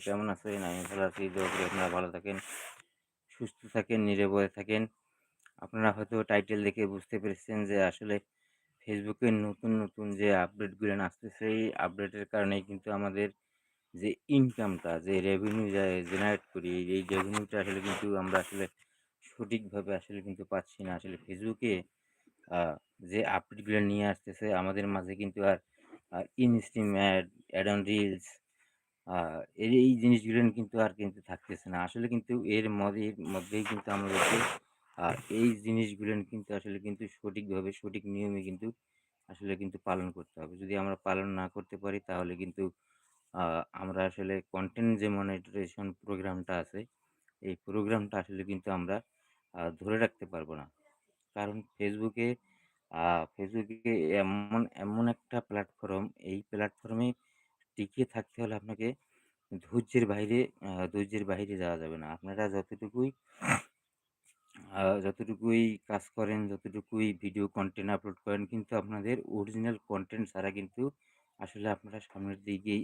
কেমন আছেন? আমি ভালো আছি। দোয়া আপনারা ভালো থাকেন, সুস্থ থাকেন, নিরাপদে থাকেন। আপনারা হয়তো টাইটেল দেখে বুঝতে পেরেছেন যে আসলে ফেসবুকে নতুন, নতুন যে আপডেটগুলো আসতেছে এই আপডেটের কারণেই কিন্তু আমাদের যে ইনকামটা যে রেভিনিউ যা জেনারেট করি এই রেভিনিউটা আসলে কিন্তু আমরা আসলে সঠিকভাবে আসলে কিন্তু পাচ্ছি না। আসলে ফেসবুকে যে আপডেটগুলো নিয়ে আসতেছে আমাদের মাঝে কিন্তু আর আ instream ad, ad on reels uh এই জিনিসগুলো কিন্তু আর কিন্তু থাকতেছে না। আসলে কিন্তু এর মধ্যে মধ্যেই কিন্তু আমাদেরকে এই জিনিসগুলো কিন্তু আসলে কিন্তু সঠিকভাবে সঠিক নিয়মে কিন্তু আসলে কিন্তু পালন করতে হবে। যদি আমরা পালন না করতে পারি তাহলে কিন্তু আমরা আসলে কনটেন্ট যে মনিটরাইজেশন প্রোগ্রামটা আছে, এই প্রোগ্রামটা আসলে কিন্তু আমরা ধরে রাখতে পারব না। কারণ ফেসবুকে ফেসবুকে এমন এমন একটা প্ল্যাটফর্ম এই প্ল্যাটফর্মে টিকে থাকতে হলে আপনাকে ধৈর্যের বাইরে ধৈর্যের বাইরে যাওয়া যাবে না। আপনারা যতটুকুই যতটুকুই কাজ করেন, যতটুকুই ভিডিও কন্টেন্ট আপলোড করেন কিন্তু আপনাদের অরিজিনাল কন্টেন্ট ছাড়া কিন্তু আসলে আপনারা সামনের দিকে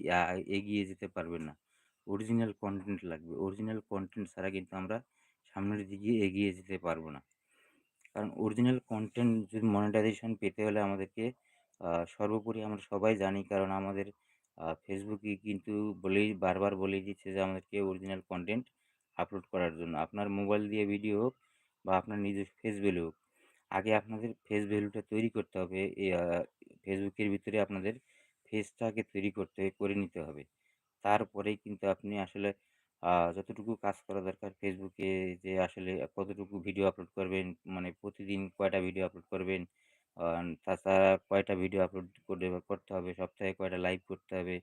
এগিয়ে যেতে পারবেন না। অরিজিনাল কন্টেন্ট লাগবে। অরিজিনাল কন্টেন্ট ছাড়া কিন্তু আমরা সামনের দিকে এগিয়ে যেতে পারব না। কারণ অরিজিনাল কন্টেন্ট যদি মনিটাইজেশন পেতে হলে আমাদেরকে সর্বোপরি আমরা সবাই জানি কারণ আমাদের ফেসবুকে কিন্তু বলেই বারবার বলেই দিচ্ছে যে আমাদেরকে অরিজিনাল কন্টেন্ট আপলোড করার জন্য। আপনার মোবাইল দিয়ে ভিডিও হোক বা আপনার নিজস্ব ফেস ভ্যালু হোক। আগে আপনাদের ফেস ভ্যালুটা তৈরি করতে হবে। ফেসবুকের ভিতরে আপনাদের ফেসটাকে তৈরি করতে করে নিতে হবে। তারপরেই কিন্তু আপনি আসলে যতটুকু কাজ করা দরকার ফেসবুকে যে আসলে কতটুকু ভিডিও আপলোড করবেন, মানে প্রতিদিন কয়টা ভিডিও আপলোড করবেন, তাছাড়া কয়টা ভিডিও আপলোড করে করতে হবে, সপ্তাহে কয়টা লাইভ করতে হবে,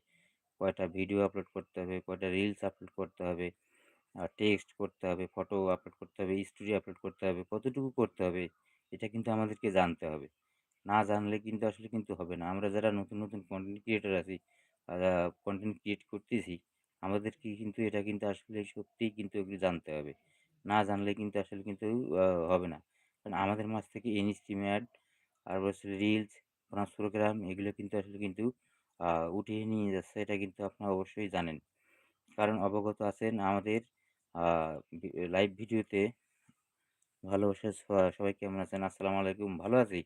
কয়টা ভিডিও আপলোড করতে হবে, কয়টা রিলস আপলোড করতে হবে, টেক্সট করতে হবে, ফটো আপলোড করতে হবে, স্টোরি আপলোড করতে হবে, কতটুকু করতে হবে এটা কিন্তু আমাদেরকে জানতে হবে। না জানলে কিন্তু আসলে কিন্তু হবে না। আমরা যারা নতুন, নতুন কন্টেন্ট ক্রিয়েটার আছি, আ কনটেন্ট ক্রিয়েট করতেছি, আমাদেরকে কিন্তু এটা কিন্তু আসলে সত্যিই কিন্তু এগুলো জানতে হবে। না জানলে কিন্তু আসলে কিন্তু হবে না। কারণ আমাদের মাঝ থেকে ইনস্ট্রিম অ্যাড, আর হচ্ছে রিলস, বনাস প্রোগ্রাম এগুলো কিন্তু আসলে কিন্তু উঠিয়ে নিয়ে যাচ্ছে। এটা কিন্তু আপনারা অবশ্যই জানেন। কারণ অবগত আছেন আমাদের লাইভ ভিডিওতে ভালোবাসার স সবাই কেমন আছেন? আসসালামু আলাইকুম। ভালো আছি।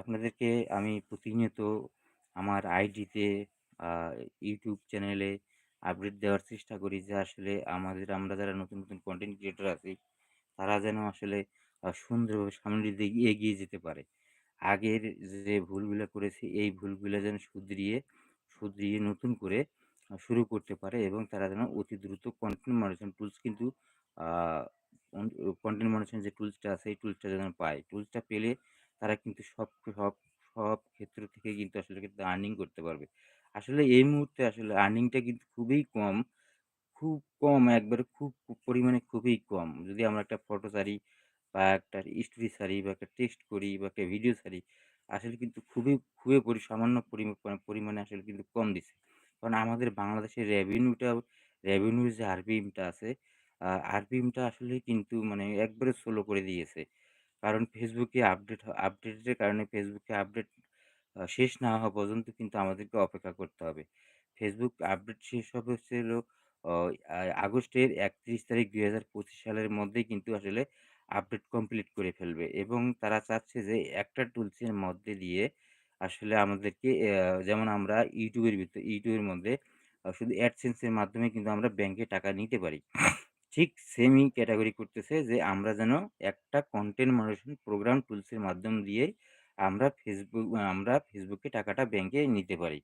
আপনাদেরকে আমি প্রতিনিয়ত আমার আইডিতে ইউটিউব চ্যানেলে আপডেট দেওয়ার চেষ্টা করি যে আসলে আমাদের আমরা যারা নতুন, নতুন কন্টেন্ট ক্রিয়েটর আছি, তারা যেন আসলে সুন্দরভাবে সামনের দিকে এগিয়ে যেতে পারে। আগের যে ভুলগুলো করেছে এই ভুলগুলো যেন শুধরিয়ে, শুধরিয়ে নতুন করে শুরু করতে পারে এবং তারা যেন অতি দ্রুত কনটেন্ট মনিটাইজেশন টুলস কিন্তু কন্টেন্ট মনিটাইজেশন যে টুলসটা আছে এই টুলসটা যেন পায়। টুলসটা পেলে তারা কিন্তু সব সব সব ক্ষেত্র থেকে কিন্তু আসলে কিন্তু আর্নিং করতে পারবে। আসলে এই মুহূর্তে আসলে আর্নিংটা কিন্তু খুবই কম। খুব কম একবারে খুব পরিমাণে খুবই কম। যদি আমরা একটা ফটো ছাড়ি বা একটা স্টোরি ছাড়ি বা একটা টেক্সট করি বা একটা ভিডিও ছাড়ি, আসলে কিন্তু খুবই, খুবই পরি সামান্য পরিমা পরিমাণে আসলে কিন্তু কম দিচ্ছে। কারণ আমাদের বাংলাদেশের রেভিনিউটা রেভিনিউ যে আরপিএমটা আছে, আ আরপিএমটা আসলেই কিন্তু মানে একবারে স্লো করে দিয়েছে। কারণ ফেসবুকে আপডেট আপডেটের কারণে ফেসবুকে আপডেট শেষ না হওয়া পর্যন্ত কিন্তু আমাদেরকে অপেক্ষা করতে হবে। ফেসবুক আপডেট শেষ হবে হচ্ছে আগস্টের ৩১ তারিখ ২০২৫ সালের মধ্যেই কিন্তু আসলে আপডেট কমপ্লিট করে ফেলবে এবং তারা চাচ্ছে যে, একটা টুলসের মধ্যে দিয়ে আসলে আমাদেরকে যেমন আমরা ইউটিউবের এর ইউটিউবের মধ্যে শুধু এর মাধ্যমে কিন্তু আমরা ব্যাংকে টাকা নিতে পারি। ঠিক সেমই ক্যাটাগরি করতেছে যে, আমরা যেন একটা কন্টেন্ট মনিটাইজেশন প্রোগ্রাম টুলসের মাধ্যম দিয়ে আমরা ফেসবুক আমরা ফেসবুকে টাকাটা ব্যাংকে নিতে পারি।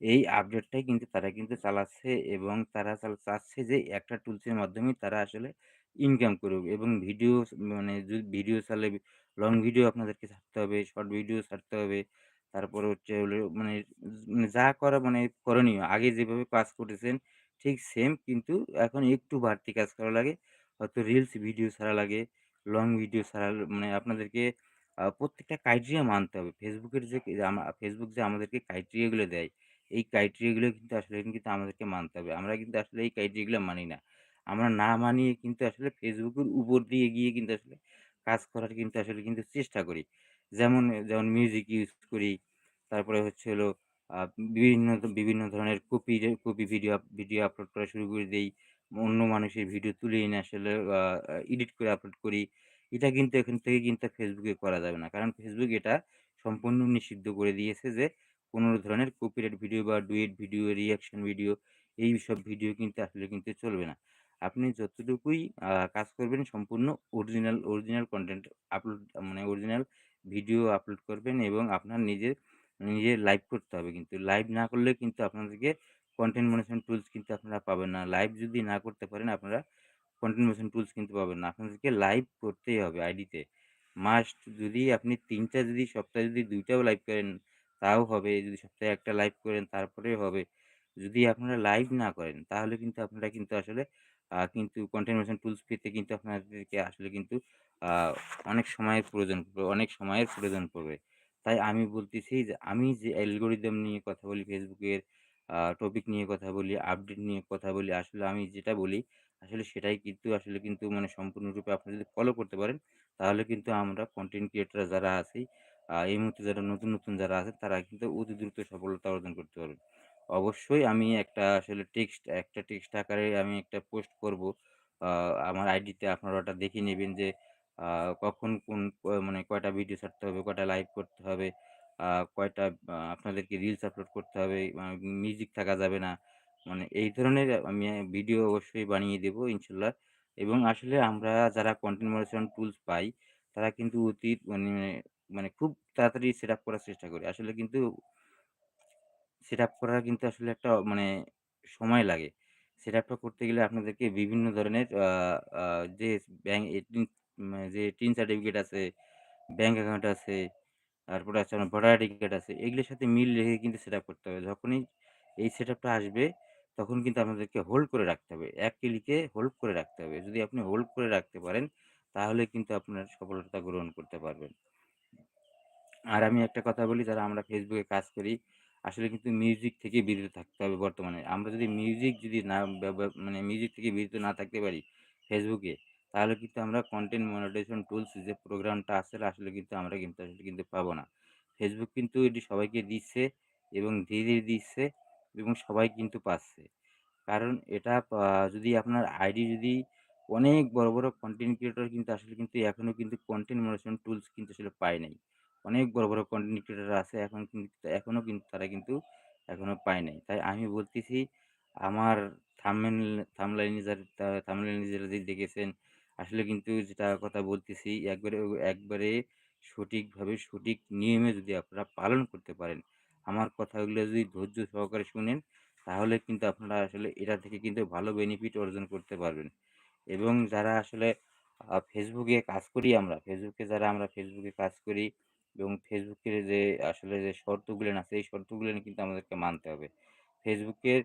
এই আপডেটটাই কিন্তু তারা কিন্তু চালাচ্ছে এবং তারা চাচ্ছে যে, একটা টুলসের মাধ্যমেই তারা আসলে ইনকাম করুক এবং ভিডিও মানে ভিডিও ছাড়লে লং ভিডিও আপনাদেরকে ছাড়তে হবে, শর্ট ভিডিও ছাড়তে হবে। তারপরে হচ্ছে মানে মানে যা করা মানে করণীয় আগে যেভাবে কাজ করেছেন ঠিক সেম কিন্তু এখন একটু বাড়তি কাজ করা লাগে। হয়তো রিলস ভিডিও ছাড়া লাগে, লং ভিডিও ছাড়া মানে আপনাদেরকে প্রত্যেকটা ক্রাইটেরিয়া মানতে হবে। ফেসবুকের যে ফেসবুক যে আমাদেরকে ক্রাইটেরিয়া গুলো দেয়, এই ক্রাইটেরিয়া গুলো কিন্তু আসলে কিন্তু আমাদেরকে মানতে হবে। আমরা কিন্তু আসলে এই ক্রাইটেরিয়া গুলো মানি না। আমরা না মানিয়ে কিন্তু আসলে ফেসবুকের উপর দিয়ে গিয়ে কিন্তু আসলে কাজ করার কিন্তু আসলে কিন্তু চেষ্টা করি। যেমন যেমন মিউজিক ইউজ করি, তারপরে হচ্ছে হলো বিভিন্ন বিভিন্ন ধরনের copy copy video video upload করা শুরু করে দিই অন্য মানুষের ভিডিও তুলে এনে আসলে এডিট করে আপলোড করি। এটা কিন্তু এখান থেকে কিন্তু ফেসবুকে করা যাবে না। কারণ ফেসবুক এটা সম্পূর্ণ নিষিদ্ধ করে দিয়েছে যে, কোনো ধরনের কপিরাইট ভিডিও বা ডুয়েট ভিডিও, রিয়াকশন ভিডিও এই সব ভিডিও কিন্তু আসলে কিন্তু চলবে না। আপনি যতটুকুই কাজ করবেন সম্পূর্ণ অরিজিনাল, অরিজিনাল কন্টেন্ট আপলোড মানে অরিজিনাল ভিডিও আপলোড করবেন এবং আপনার নিজের, নিজের লাইভ করতে হবে কিন্তু। লাইভ না করলে কিন্তু আপনাদেরকে কন্টেন্ট মনিটরিং টুলস কিন্তু আপনারা পাবেন না। লাইভ যদি না করতে পারেন আপনারা কন্টেন্ট মনিটরিং টুলস কিন্তু পাবেন না। আপনাদেরকে লাইভ করতেই হবে আইডিতে। মাস্ট যদি আপনি ৩ টা যদি সপ্তাহে যদি দুইটাও লাইভ করেন তাও হবে। যদি সপ্তাহে একটা লাইভ করেন তারপরেও হবে। যদি আপনারা লাইভ না করেন তাহলে কিন্তু আপনারা কিন্তু আসলে কিন্তু কনটেন্ট টুলস পেতে কিন্তু আপনাদেরকে আসলে কিন্তু অনেক সময়ের প্রয়োজন পড়বে অনেক সময়ের প্রয়োজন পড়বে। তাই আমি বলতেছি যে আমি যে অ্যালগরিদম নিয়ে কথা বলি ফেসবুকের টপিক নিয়ে কথা বলি, আপডেট নিয়ে কথা বলি। আসলে আমি যেটা বলি আসলে সেটাই কিন্তু আসলে কিন্তু মানে সম্পূর্ণরূপে আপনি যদি ফলো করতে পারেন তাহলে কিন্তু আমরা কন্টেন্ট ক্রিয়েটর যারা আছি এই মুহূর্তে যারা নতুন, নতুন যারা আছে তারা কিন্তু অতি দ্রুত সফলতা অর্জন করতে পারবে। অবশ্যই আমি একটা আসলে টেক্সট একটা টেক্সট আকারে আমি একটা পোস্ট করব। আমার আইডিতে আপনারা ওটা দেখে নেবেন যে কখন কোন মানে কয়টা ভিডিও ছাড়তে হবে, কয়টা লাইভ করতে হবে, কয়টা আপনাদেরকে রিলস আপলোড করতে হবে, মিউজিক থাকা যাবে না। মানে এই ধরনের আমি ভিডিও অবশ্যই বানিয়ে দেব ইনশাল্লাহ। এবং আসলে আমরা যারা কনটেন্ট মনিটরিং টুলস পাই তারা কিন্তু অতি মানে, মানে খুব তাড়াতাড়ি সেটআপ করার চেষ্টা করি। আসলে কিন্তু সেটআপ করার কিন্তু আসলে একটা মানে সময় লাগে। সেটআপটা করতে গেলে আপনাদেরকে বিভিন্ন ধরনের যে এটিন যে টিন সার্টিফিকেট আছে, ব্যাংক অ্যাকাউন্ট আছে, তারপরে আছে আপনার ভোটার আইডি কার্ড আছে। এগুলোর সাথে মিল রেখে কিন্তু সেটআপ করতে হবে। যখনই এই সেটআপটা আসবে তখন কিন্তু আপনাদেরকে হোল্ড করে রাখতে হবে। এক ক্লিকে হোল্ড করে রাখতে হবে। যদি আপনি হোল্ড করে রাখতে পারেন তাহলে কিন্তু আপনার সফলতা গ্রহণ করতে পারবেন। আর আমি একটা কথা বলি যারা আমরা এ কাজ করি, আসলে কিন্তু মিউজিক থেকে বিরত থাকতে হবে বর্তমানে। আমরা যদি মিউজিক যদি না মানে মিউজিক থেকে বিরত না থাকতে পারি ফেসবুকে তাহলে কিন্তু আমরা কন্টেন্ট মনিটাইজেশন টুলস যে প্রোগ্রামটা আছে আসলে কিন্তু আমরা কিন্তু আসলে কিন্তু পাবো না। ফেসবুক কিন্তু এটি সবাইকে দিচ্ছে এবং ধীরে, ধীরে দিচ্ছে এবং সবাই কিন্তু পাচ্ছে। কারণ এটা যদি আপনার আইডি যদি অনেক বড়, বড় কন্টেন্ট ক্রিয়েটর কিন্তু আসলে কিন্তু এখনও কিন্তু কন্টেন্ট মনিটাইজেশন টুলস কিন্তু আসলে পায় নাই। অনেক বড়, বড় কনটেন্ট ক্রিয়েটর আছে এখন কিন্তু এখনও কিন্তু তারা কিন্তু এখনও পায় নাই। তাই আমি বলতেছি আমার থাম্বনেল থাম্বনেইল যার থাম্বনেইল যারা যে দেখেছেন আসলে কিন্তু যেটা কথা বলতেছি একবারে একবারে সঠিকভাবে সঠিক নিয়মে যদি আপনারা পালন করতে পারেন, আমার কথাগুলো যদি ধৈর্য সহকারে শুনেন তাহলে কিন্তু আপনারা আসলে এটা থেকে কিন্তু ভালো বেনিফিট অর্জন করতে পারবেন। এবং যারা আসলে ফেসবুকে কাজ করি আমরা, ফেসবুকে যারা আমরা ফেসবুকে কাজ করি এবং ফেসবুকের যে আসলে যে শর্তগুলেন আছে এই শর্তগুলেন কিন্তু আমাদেরকে মানতে হবে। ফেসবুকের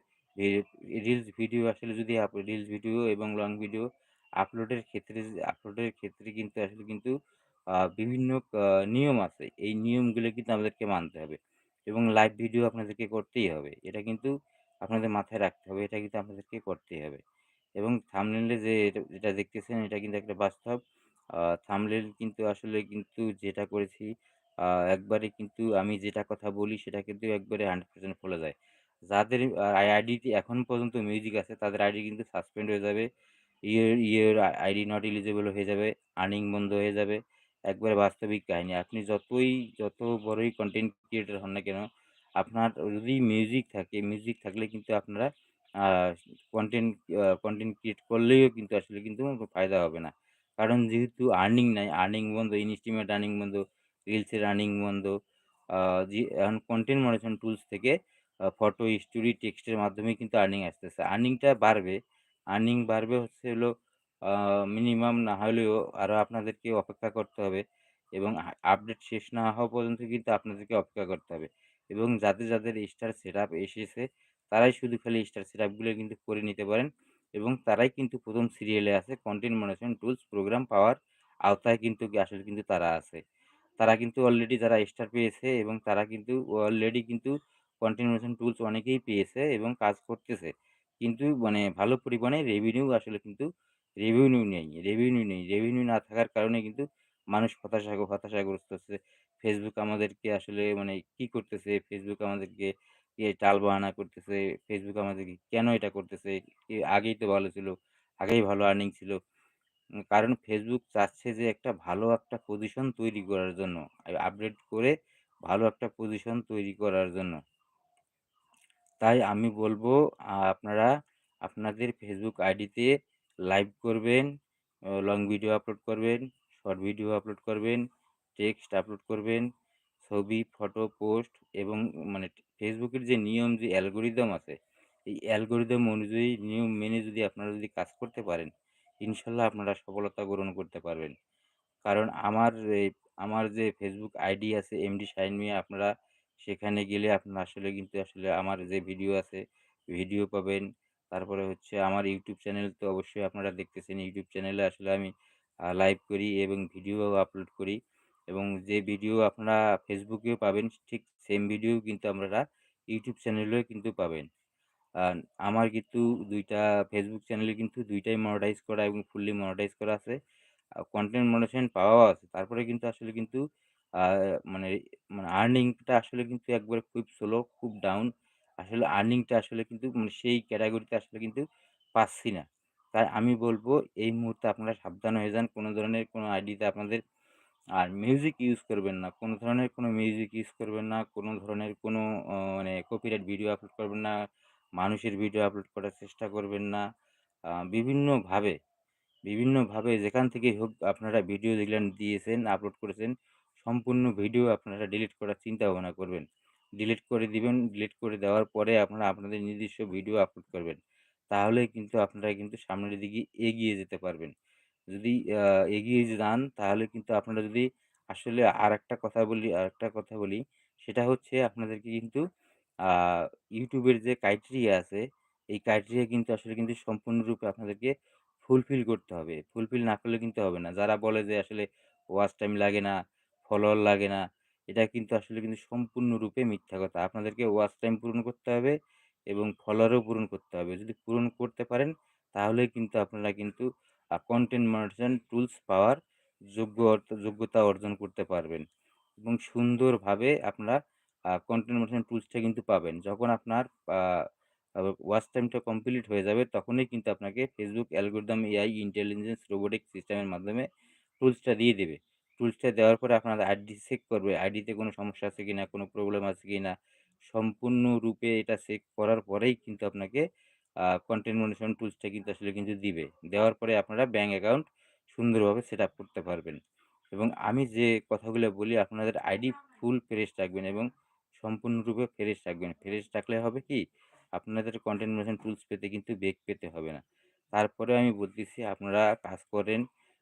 রিলস ভিডিও আসলে যদি রিলস ভিডিও এবং লং ভিডিও আপলোডের ক্ষেত্রে আপলোডের ক্ষেত্রে কিন্তু আসলে কিন্তু বিভিন্ন নিয়ম আছে। এই নিয়মগুলো কিন্তু আমাদেরকে মানতে হবে। এবং লাইভ ভিডিও আপনাদেরকে করতেই হবে। এটা কিন্তু আপনাদের মাথায় রাখতে হবে। এটা কিন্তু আপনাদেরকে করতেই হবে। এবং থাম্বনেইলে যে এটা, যেটা দেখতেছেন, এটা কিন্তু একটা বাস্তব। থাম্বনেইল কিন্তু আসলে কিন্তু যেটা করেছি একবারে কিন্তু আমি যেটা কথা বলি সেটা কিন্তু একবারে 100% ফলো যায়। যাদের আ আইডিতে এখন পর্যন্ত মিউজিক আছে তাদের আইডি কিন্তু সাসপেন্ড হয়ে যাবে। ইয়ের ইওর আইডি নট এলিজিবল হয়ে যাবে, আর্নিং বন্ধ হয়ে যাবে। একবারে বাস্তবিক কাহিনী। আপনি যতই যত বড়ই কনটেন্ট ক্রিয়েটর হন না কেন, আপনার যদি মিউজিক থাকে, মিউজিক থাকলে কিন্তু আপনারা কনটেন্ট কনটেন্ট ক্রিয়েট করলেও কিন্তু আসলে কিন্তু ফায়দা হবে না। কারণ যেহেতু আর্নিং নাই, আর্নিং বন্ধ, ইনস্ট্রিমের আর্নিং বন্ধ, রিলসের রানিং বন্ধ। এখন কনটেন্ট মনিটরিং টুলস থেকে ফটো, স্টোরি, টেক্সটের মাধ্যমে কিন্তু আর্নিং আসতেছে। আর্নিংটা বাড়বে। আর্নিং বাড়বে হচ্ছে হলো মিনিমাম না হলেও আরও আপনাদেরকে অপেক্ষা করতে হবে এবং আপডেট শেষ না হওয়া পর্যন্ত কিন্তু আপনাদেরকে অপেক্ষা করতে হবে। এবং যাদের, যাদের স্টার সেটআপ এসেছে তারাই শুধু খালি স্টার সেটআপগুলো কিন্তু করে নিতে পারেন এবং তারাই কিন্তু প্রথম সিরিয়ালে আছে কন্টেন্ট মনিটরিং টুলস প্রোগ্রাম পাওয়ার আওতায় কিন্তু আসলে কিন্তু তারা আছে। তারা কিন্তু অলরেডি যারা স্টার পেয়েছে এবং তারা কিন্তু অলরেডি কিন্তু কনটেন্ট মনিটরিং টুলস অনেকেই পেয়েছে এবং কাজ করতেছে। কিন্তু মানে ভালো পরিমাণে রেভিনিউ আসলে কিন্তু রেভিনিউ নেই, রেভিনিউ নেই। রেভিনিউ না থাকার কারণে কিন্তু মানুষ হতাশা হতাশাগ্রস্ত হচ্ছে। ফেসবুক আমাদেরকে আসলে মানে কি করতেছে? ফেসবুক আমাদেরকে কে টালবাহানা করতেছে? ফেসবুক আমাদেরকে কেন এটা করতেছে? আগেই তো ভালো ছিল। আগেই ভালো আর্নিং ছিল। কারণ ফেসবুক চাচ্ছে যে একটা ভালো একটা পজিশন তৈরি করার জন্য। আপডেট করে ভালো একটা পজিশন তৈরি করার জন্য। তাই আমি বলব আপনারা আপনাদের ফেসবুক আইডিতে লাইভ করবেন, লং ভিডিও আপলোড করবেন, শর্ট ভিডিও আপলোড করবেন, টেক্সট আপলোড করবেন, ছবি, ফটো পোস্ট এবং মানে ফেসবুকের যে নিয়ম যে অ্যালগোরিদম আছে, এই অ্যালগোরিদম অনুযায়ী নিয়ম মেনে যদি আপনারা যদি কাজ করতে পারেন, ইনশাল্লাহ আপনারা সফলতা গ্রহণ করতে পারবেন। কারণ আমার আমার যে ফেসবুক আইডি আছে এমডি শাহিন মিয়া আপনারা সেখানে গেলে আপনারা আসলে কিন্তু আসলে আমার যে ভিডিও আছে, ভিডিও পাবেন। তারপরে হচ্ছে আমার ইউটিউব চ্যানেল তো অবশ্যই আপনারা দেখতেছেন। ইউটিউব চ্যানেলে আসলে আমি লাইভ করি এবং ভিডিও আপলোড করি এবং যে ভিডিও আপনারা ফেসবুকেও পাবেন ঠিক সেম ভিডিও কিন্তু আপনারা ইউটিউব চ্যানেলেও কিন্তু পাবেন। আন আমার কিন্তু দুইটা ফেসবুক চ্যানেলে কিন্তু ২ টাই মনিটাইজ করা এবং ফুললি মনিটাইজ করা আছে। কনটেন্ট মনিটাইজেশন পাওয়াও আছে। তারপরে কিন্তু আসলে কিন্তু মানে মানে আর্নিংটা আসলে কিন্তু একবারে খুব স্লো, খুব ডাউন। আসলে আর্নিংটা আসলে কিন্তু মানে সেই ক্যাটেগরিতে আসলে কিন্তু পাচ্ছি না। তাই আমি বলব এই মুহূর্তে আপনারা সাবধান হয়ে যান। কোনো ধরনের কোনো আইডিতে আপনাদের আর মিউজিক ইউজ করবেন না। কোনো ধরনের কোনো মিউজিক ইউজ করবেন না। কোনো ধরনের কোনো মানে কপিরাইট ভিডিও আপলোড করবেন না। মানুষের ভিডিও আপলোড করার চেষ্টা করবেন না। বিভিন্নভাবে, বিভিন্নভাবে যেখান থেকেই হোক আপনারা ভিডিও যেগুলো দিয়েছেন, আপলোড করেছেন, সম্পূর্ণ ভিডিও আপনারা ডিলিট করার চিন্তা ভাবনা করবেন। ডিলিট করে দিবেন। ডিলিট করে দেওয়ার পরে আপনারা আপনাদের নিজস্ব ভিডিও আপলোড করবেন। তাহলে কিন্তু আপনারা কিন্তু সামনের দিকে এগিয়ে যেতে পারবেন। যদি এগিয়ে যান তাহলে কিন্তু আপনারা যদি আসলে আরেকটা কথা বলি আরেকটা কথা বলি সেটা হচ্ছে আপনাদেরকে কিন্তু এর যে ক্রাইটেরিয়া আছে, এই ক্রাইটেরিয়া কিন্তু আসলে কিন্তু সম্পূর্ণরূপে আপনাদেরকে ফুলফিল করতে হবে। ফুলফিল না করলে কিন্তু হবে না। যারা বলে যে আসলে ওয়াচ টাইম লাগে না, ফলোয়ার লাগে না, এটা কিন্তু আসলে কিন্তু সম্পূর্ণরূপে মিথ্যা কথা। আপনাদেরকে ওয়াচ টাইম পূরণ করতে হবে এবং ফলোয়ারও পূরণ করতে হবে। যদি পূরণ করতে পারেন তাহলেই কিন্তু আপনারা কিন্তু কনটেন্ট মনিটাইজেশন টুলস পাওয়ার যোগ্য অর্থ যোগ্যতা অর্জন করতে পারবেন এবং সুন্দরভাবে আপনারা কনটেন্ট মনিটাইজেশন টুলসটা কিন্তু পাবেন। যখন আপনার ওয়াচ টাইমটা কমপ্লিট হয়ে যাবে, তখনই কিন্তু আপনাকে Facebook algorithm AI intelligence robotic সিস্টেমের মাধ্যমে টুলসটা দিয়ে দেবে টুলসটা দেওয়ার পরে আপনার আইডি চেক করবে। আইডিতে কোনো সমস্যা আছে কি না কোনো প্রবলেম আছে কিনা। সম্পূর্ণরূপে এটা চেক করার পরেই কিন্তু আপনাকে কনটেন্ট মনিটাইজেশন টুলসটা কিন্তু আসলে কিন্তু দিবে। দেওয়ার পরে আপনারা ব্যাঙ্ক অ্যাকাউন্ট সুন্দরভাবে সেটআপ করতে পারবেন। এবং আমি যে কথাগুলো বলি, আপনাদের আইডি ফুল ফ্রেশ রাখবেন এবং সম্পূর্ণরূপে ফ্রেশ রাখবেন। ফ্রেশ রাখলে হবে কি? আপনাদের কনটেন্ট মনিটাইজেশন টুলস পেতে কিন্তু বেগ পেতে হবে না। তারপরেও আমি বলতেছি আপনারা কাজ করেন,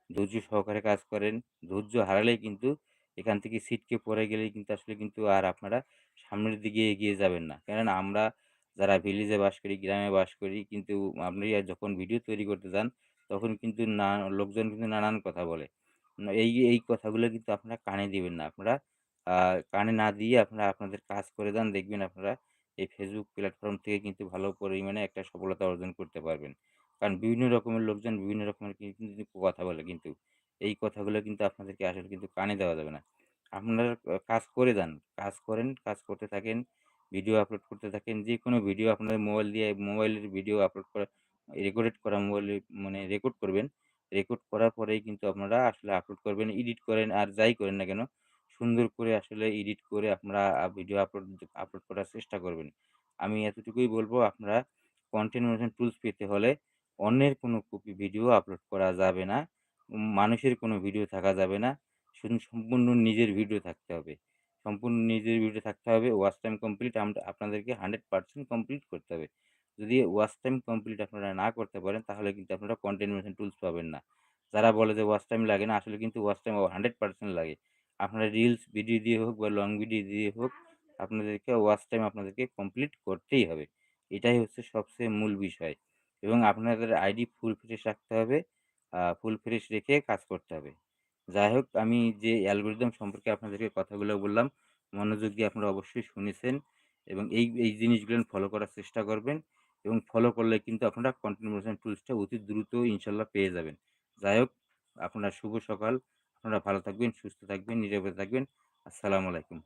ধৈর্য সহকারে কাজ করেন। ধৈর্য হারালেই কিন্তু এখান থেকে সিটকে পড়ে গেলেই কিন্তু আসলে কিন্তু আর আপনারা সামনের দিকে এগিয়ে যাবেন না। কেননা আমরা যারা ভিলেজে বাস করি, গ্রামে বাস করি কিন্তু আপনি যখন ভিডিও তৈরি করতে যান তখন কিন্তু না লোকজন কিন্তু নানান কথা বলে। এই, এই কথাগুলো কিন্তু আপনারা কানে দিবেন না। আপনারা কানে না দিয়ে আপনারা আপনাদের কাজ করে দেন দেখবেন আপনারা এই ফেসবুক প্ল্যাটফর্ম থেকে কিন্তু ভালো পরিমাণে একটা সফলতা অর্জন করতে পারবেন। কারণ বিভিন্ন রকমের লোকজন বিভিন্ন রকমের কিন্তু কথা বলে কিন্তু। এই কথাগুলো কিন্তু আপনাদেরকে আসলে কিন্তু কানে দেওয়া যাবে না। আপনারা কাজ করে যান। কাজ করেন, কাজ করতে থাকেন, ভিডিও আপলোড করতে থাকেন। যে কোনো ভিডিও আপনাদের মোবাইল দিয়ে মোবাইলের ভিডিও আপলোড করা রেকর্ডেড করা মোবাইলে মানে রেকর্ড করবেন। রেকর্ড করার পরেই কিন্তু আপনারা আসলে আপলোড করবেন। এডিট করেন আর যাই করেন না কেন, সুন্দর করে আসলে এডিট করে আপনারা ভিডিও আপলোড আপলোড করার চেষ্টা করবেন। আমি এতটুকুই বলব, আপনারা কনটেন্ট মনিটাইজেশন টুলস পেতে হলে অন্যের কোনো কপি ভিডিও আপলোড করা যাবে না। মানুষের কোনো ভিডিও থাকা যাবে না। শুধু সম্পূর্ণ নিজের ভিডিও থাকতে হবে। সম্পূর্ণ নিজের ভিডিও থাকতে হবে। ওয়াচ টাইম কমপ্লিট আমদ আপনাদেরকে 100% কমপ্লিট করতে হবে। যদি ওয়াচ টাইম কমপ্লিট আপনারা না করতে পারেন, তাহলে কিন্তু আপনারা কনটেন্ট মনিটাইজেশন টুলস পাবেন না। যারা বলে যে ওয়াচ টাইম লাগে না, আসলে কিন্তু ওয়াচ টাইম 100% লাগে। আপনারা রিলস ভিডিও দিয়ে হোক বা লং ভিডিও দিয়ে হোক আপনাদেরকে ওয়াচ টাইম আপনাদেরকে কমপ্লিট করতেই হবে। এটাই হচ্ছে সবচেয়ে মূল বিষয় এবং আপনাদের আইডি ফুল ফ্রেশ রাখতে হবে। ফুল ফ্রেশ রেখে কাজ করতে হবে। যাই হোক আমি যে অ্যালগরিদম সম্পর্কে আপনাদেরকে কথাগুলো বললাম, মনোযোগ দিয়ে আপনারা অবশ্যই শুনেছেন এবং এই, এই জিনিসগুলো ফলো করার চেষ্টা করবেন এবং ফলো করলে কিন্তু আপনারা কনটেন্ট মনিটাইজেশন টুলসটা অতি দ্রুত ইনশাল্লাহ পেয়ে যাবেন। যাই হোক আপনার শুভ সকাল। আপনারা ভালো থাকবেন, সুস্থ থাকবেন, নিরাপদে থাকবেন। আসসালামু আলাইকুম।